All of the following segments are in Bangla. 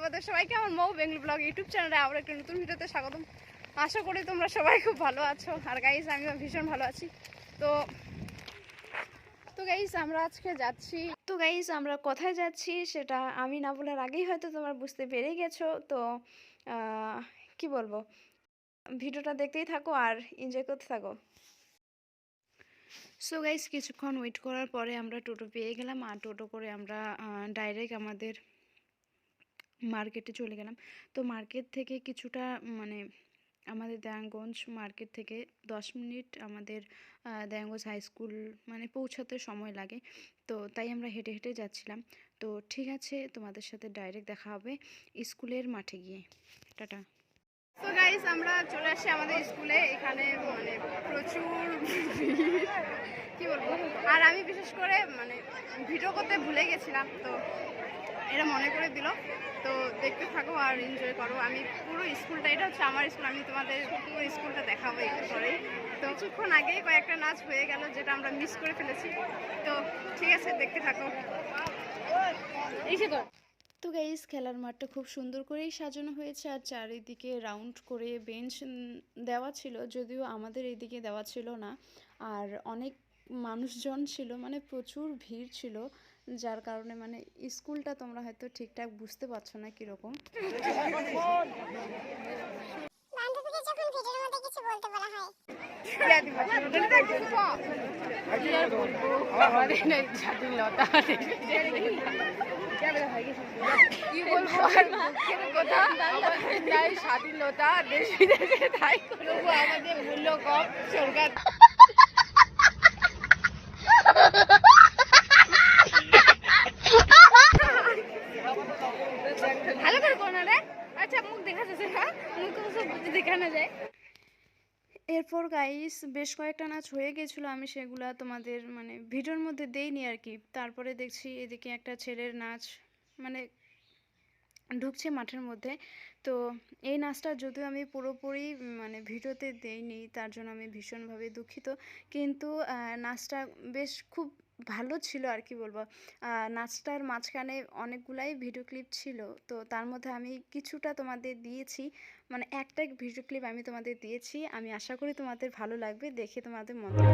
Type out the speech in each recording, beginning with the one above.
তোমাদের সবাইকে আমার মৌ বেঙ্গলি ব্লগ ইউটিউব চ্যানেলে আবার একটা নতুন ভিডিওতে স্বাগতম। আশা করি তোমরা সবাই খুব ভালো আছো। আর গাইস আমিও ভীষণ ভালো আছি। তো তো গাইস আমরা আজকে যাচ্ছি। তো গাইস আমরা কোথায় যাচ্ছি সেটা আমি না বলার আগেই হয়তো তোমরা বুঝতে পেরে গেছো। তো কি বলব? ভিডিওটা দেখতেই থাকো আর এনজয় করতে থাকো। সো গাইস কিছুক্ষণ ওয়েট করার পরে আমরা টোটো পেয়ে গেলাম। আর টোটো করে আমরা ডাইরেক্ট আমাদের মার্কেটে চলে গেলাম। তো মার্কেট থেকে কিছুটা মানে আমাদের দয়ানগঞ্জ মার্কেট থেকে দশ মিনিট আমাদের আহ, দয়ানগঞ্জ হাই স্কুল মানে পৌঁছাতে সময় লাগে। তো তাই আমরা হেঁটে হেঁটে যাচ্ছিলাম। তো ঠিক আছে তোমাদের সাথে ডাইরেক্ট দেখা হবে স্কুলের মাঠে গিয়ে। টাটা। তো গাইস আমরা চলে আসি আমাদের স্কুলে। এখানে মানে প্রচুর। কি বলব? আর আমি বিশেষ করে মানে ভিডিও করতে ভুলে গেছিলাম তো এরা মনে করে দিল তো দেখতে থাকো আর এনজয় করো। আমি পুরো স্কুলটা এটা হচ্ছে আমার স্কুল আমি তোমাদের পুরো স্কুলটা দেখাবো একটু পরেই। তো কিছুক্ষণ আগেই কয়েকটা নাচ হয়ে গেল যেটা আমরা মিস করে ফেলেছি। তো ঠিক আছে দেখতে থাকো। তো গাইস খেলার মাঠটা খুব সুন্দর করেই সাজানো হয়েছে আর চারিদিকে রাউন্ড করে বেঞ্চ দেওয়া ছিল যদিও আমাদের এইদিকে দেওয়া ছিল না। আর অনেক মানুষজন ছিল মানে প্রচুর ভিড় ছিল। যার কারণে মানে স্কুলটা তোমরা হয়তো ঠিকঠাক বুঝতে পারছ না কীরকম হয় স্বাধীনতা দেশ বিদেশে তাই করব আমাদের মূল্য কম সরকার ভালো করে করো রে আচ্ছা মুখ দেখা যাচ্ছে হ্যাঁ মুখ তো দেখানো যায় এরপর গাইস বেশ কয়েকটা নাচ হয়ে গেছিল, আমি সেগুলো তোমাদের মানে ভিডিওর মধ্যে দেইনি আর কি। তারপরে দেখছি এদিকে একটা ছেলের নাচ মানে ঢুকছে মাঠের মধ্যে। তো এই নাচটা যদিও আমি পুরোপুরি মানে ভিডিওতে দেইনি, তার জন্য আমি ভীষণভাবে দুঃখিত। কিন্তু নাচটা বেশ খুব ভালো ছিল আর কি বলব। নাচটার মাঝখানে অনেকগুলাই ভিডিও ক্লিপ ছিল, তো তার মধ্যে আমি কিছুটা তোমাদের দিয়েছি মানে একটা ভিডিও ক্লিপ আমি তোমাদের দিয়েছি, আমি আশা করি তোমাদের ভালো লাগবে, দেখে তোমাদের মন্তব্য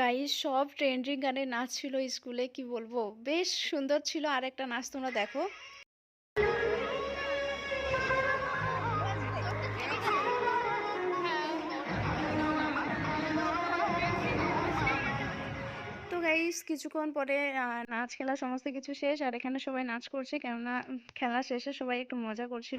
গাইস সব ট্রেন্ডিং গানের নাচ ছিল স্কুলে, কি বলব? বেশ সুন্দর ছিল আর একটা নাচ, তোমরা দেখো। গাইস কিছুক্ষণ পরে নাচ খেলা সমস্ত কিছু শেষ, আর এখানে সবাই নাচ করছে, কেননা খেলা শেষে সবাই একটু মজা করছিল।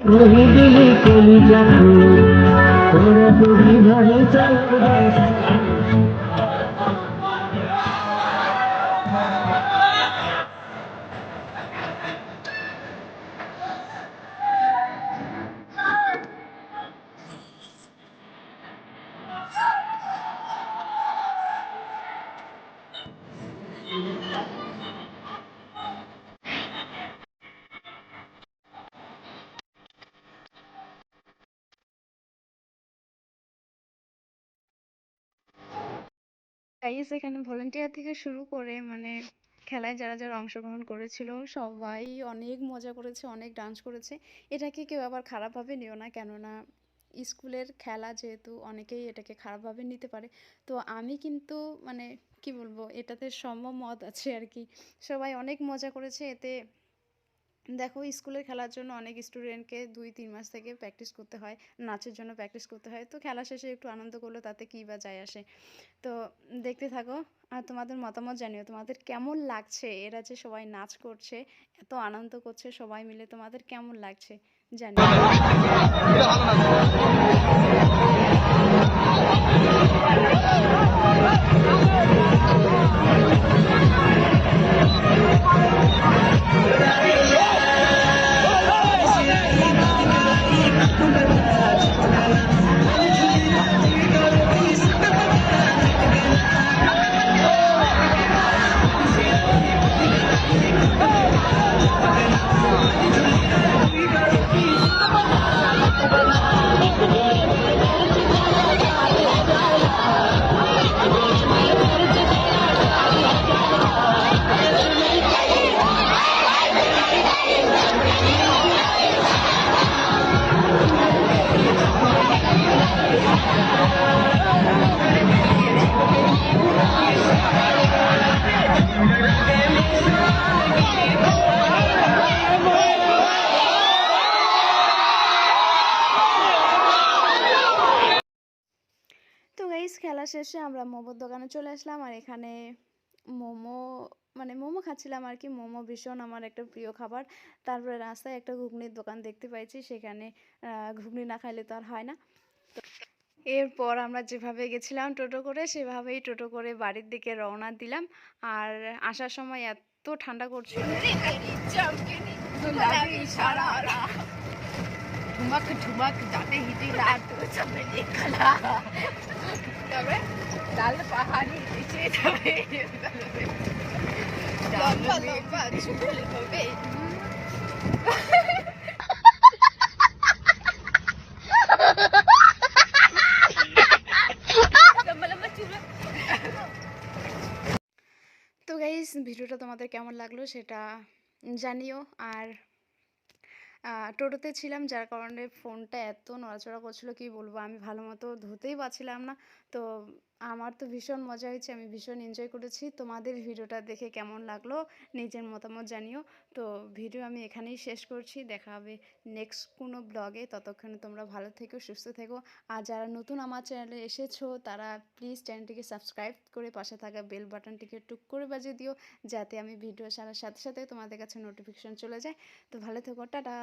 গাইস এখানে ভলেন্টিয়ার থেকে শুরু করে মানে খেলায় যারা যারা অংশগ্রহণ করেছিল, সবাই অনেক মজা করেছে, অনেক ডান্স করেছে। এটাকে কেউ আবার খারাপভাবে নিও না, কেননা স্কুলের খেলা যেহেতু অনেকেই এটাকে খারাপভাবে নিতে পারে। তো আমি কিন্তু মানে কি বলব, এটাতে সম্মত আছে আর কি। সবাই অনেক মজা করেছে, এতে দেখো স্কুলের খেলার জন্য অনেক স্টুডেন্টকে দুই, তিন মাস থেকে প্র্যাকটিস করতে হয়, নাচের জন্য প্র্যাকটিস করতে হয়। তো খেলা শেষে একটু আনন্দ করল, তাতে কী বা যায় আসে? তো দেখতে থাকো, আর তোমাদের মতামত জানিও। তোমাদের কেমন লাগছে? এরা যে সবাই নাচ করছে, এত আনন্দ করছে, সবাই মিলে তোমাদের কেমন লাগছে? জানিও। শেষে আমরা মোমোর দোকানে চলে আসলাম আর এখানে মোমো মানে মোমো খাচ্ছিলাম আর কি। মোমো ভীষণ আমার একটা প্রিয় খাবার। তারপরে রাস্তায় একটা ঘুগনির দোকান দেখতে পাইছি সেখানে ঘুগনি না খাইলে তো আর হয় না। এরপর আমরা যেভাবে গেছিলাম টোটো করে, সেভাবেই টোটো করে বাড়ির দিকে রওনা দিলাম। আর আসার সময় এত ঠান্ডা করছিল। ঠুমক ঠুমক যাতে হিটিলা তো লাল পাহাড়ি নিচে যাবে। লম্বা লম্বা চুল হবে। তো গাইস ভিডিওটা তোমাদের কেমন লাগল সেটা জানিও। আর টোটোতে ছিলাম, যার কারণে ফোনটা এত নড়াচড়া করছিল, কি বলব? আমি ভালো মতো ধরতেই পারছিলাম না। তো আমার তো ভীষণ মজা হয়েছে, আমি ভীষণ এনজয় করেছি। তোমাদের ভিডিওটা দেখে কেমন লাগল নিজের মতামত জানিও। তো ভিডিও আমি এখানেই শেষ করছি, দেখা হবে নেক্সট কোনো ব্লগে ততক্ষণে তোমরা ভালো থেকো, সুস্থ থেকো। আর যারা নতুন আমার চ্যানেলে এসেছ, তারা প্লিজ চ্যানেলটিকে সাবস্ক্রাইব করে পাশে থাকা বেল বাটনটিকে টুক করে বাজিয়ে দিও, যাতে আমি ভিডিও ছাড়ার সাথে সাথে তোমাদের কাছে নোটিফিকেশন চলে যায়। তো ভালো থেকো, টাটা!